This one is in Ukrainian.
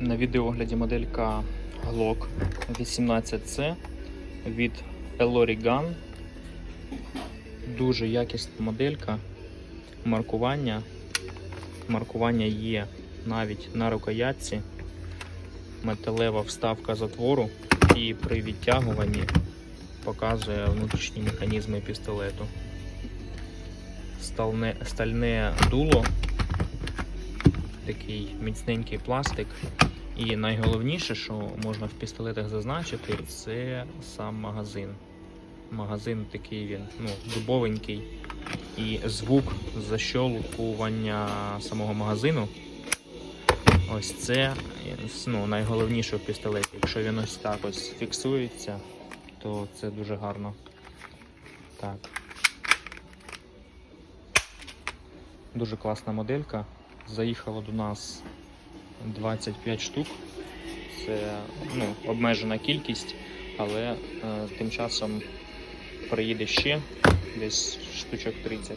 На відеогляді моделька Glock 18C від Elorigan. Дуже якісна моделька. Маркування. Маркування є навіть на рукоятці. Металева вставка затвору і при відтягуванні показує внутрішні механізми пістолету. Стальне, стальне дуло, такий міцненький пластик. І найголовніше, що можна в пістолетах зазначити, це сам магазин. Магазин такий він ну, дубовенький. І звук защолкування самого магазину. Ось це ну, найголовніше в пістолеті. Якщо він ось так ось фіксується, то це дуже гарно. Так. Дуже класна моделька. Заїхало до нас 25 штук. Це ну, обмежена кількість, але е, тим часом приїде ще десь штучок 30.